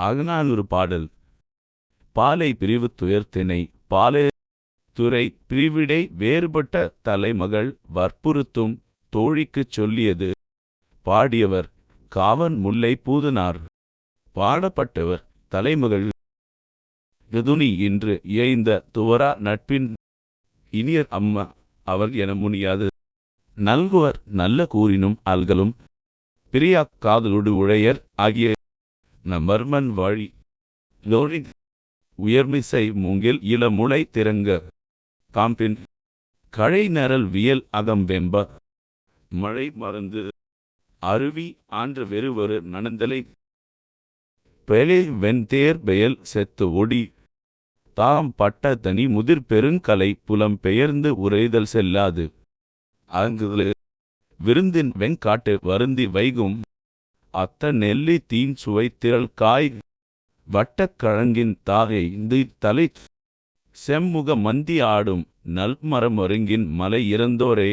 அகநானூறு பாடல். பாலை பிரிவு துயர்த்தினை பாலே துறை பிரிவிடை வேறுபட்ட தலைமகள் வற்புறுத்தும் தோழிக்குச் சொல்லியது. பாடியவர் காவன் முல்லை பூதனார். பாடப்பட்டவர் தலைமகள் கதுனி இன்று இயைந்த துவரா நட்பின் இனியர் அம்மா அவர் என முனியாது. நல்குவர் நல்ல கூறினும் அல்கலும் பிரியாக் காதலுடு உழையர் ஆகிய நமர்மன் வழி. லோரி உயர்மிசை மூங்கில் இளமுளை திறங்க. காம்பின். கழை நரல் வியல் அகம் வெம்ப. மழை மறந்து அருவி ஆன்ற வெறுவரு நனந்தலை. பெலே வெண்தேர் பெயல் செத்து ஒடி. தாம் பட்ட தனி முதிர் பெருங்கலை புலம் பெயர்ந்து உரைதல் செல்லாது. அங்குதலு விருந்தின் வெங்காட்டு வருந்தி வைகும். அத்த நெல்லி தீன் சுவை திரள் காய் வட்டக்கழங்கின் தாகை இந்து தலை செம்முக மந்தி ஆடும் நல்மரமொருங்கின் மலை இறந்தோரே.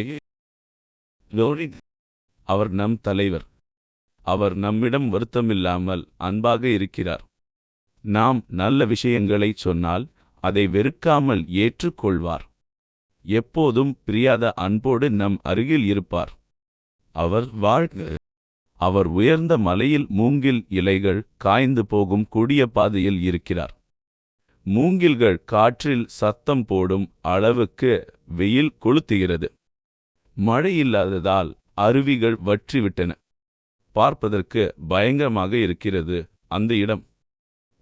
அவர் நம் தலைவர். அவர் நம்மிடம் வருத்தமில்லாமல் அன்பாக இருக்கிறார். நாம் நல்ல விஷயங்களைச் சொன்னால் அதை வெறுக்காமல் ஏற்றுக்கொள்வார். எப்போதும் பிரியாத அன்போடு நம் அருகில் இருப்பார். அவர் வாழ்க. அவர் உயர்ந்த மலையில் மூங்கில் இலைகள் காய்ந்து போகும் கொடிய பாதையில் இருக்கிறார். மூங்கில்கள் காற்றில் சத்தம் போடும் அளவுக்கு வெயில் கொளுத்துகிறது. மழை இல்லாததால் அருவிகள் வற்றிவிட்டன. பார்ப்பதற்கு பயங்கரமாக இருக்கிறது அந்த இடம்.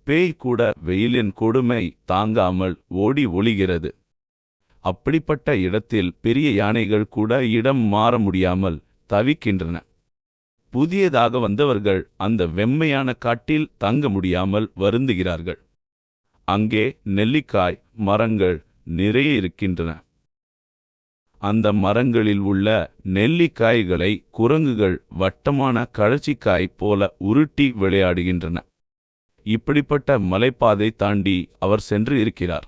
பேய் கூட வெயிலின் கொடுமை தாங்காமல் ஓடி ஒளிகிறது. அப்படிப்பட்ட இடத்தில் பெரிய யானைகள் கூட இடம் மாற முடியாமல் தவிக்கின்றன. புதியதாக வந்தவர்கள் அந்த வெம்மையான காட்டில் தங்க முடியாமல் வருந்துகிறார்கள். அங்கே நெல்லிக்காய் மரங்கள் நிறைய இருக்கின்றன. அந்த மரங்களில் உள்ள நெல்லிக்காய்களை குரங்குகள் வட்டமான கழச்சிக்காய் போல உருட்டி விளையாடுகின்றன. இப்படிப்பட்ட மலைப்பாதை தாண்டி அவர் சென்று இருக்கிறார்.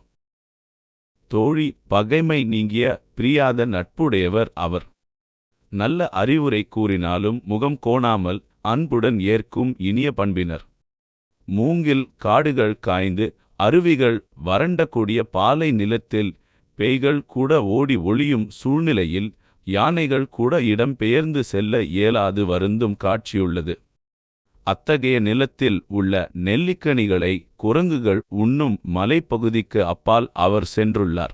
தோழி பகைமை நீங்கிய பிரியாத நட்புடையவர் அவர். நல்ல அறிவுரை கூறினாலும் முகம் கோணாமல் அன்புடன் ஏற்கும் இனிய பண்பினர். மூங்கில் காடுகள் காய்ந்து அருவிகள் வறண்டக்கூடிய பாலை நிலத்தில் பேய்கள் கூட ஓடி ஒளியும் சூழ்நிலையில் யானைகள் கூட இடம் பெயர்ந்து செல்ல இயலாது வருந்தும் காட்சியுள்ளது. அத்தகைய நிலத்தில் உள்ள நெல்லிக்கனிகளை குரங்குகள் உண்ணும் மலைப்பகுதிக்கு அப்பால் அவர் சென்றுள்ளார்.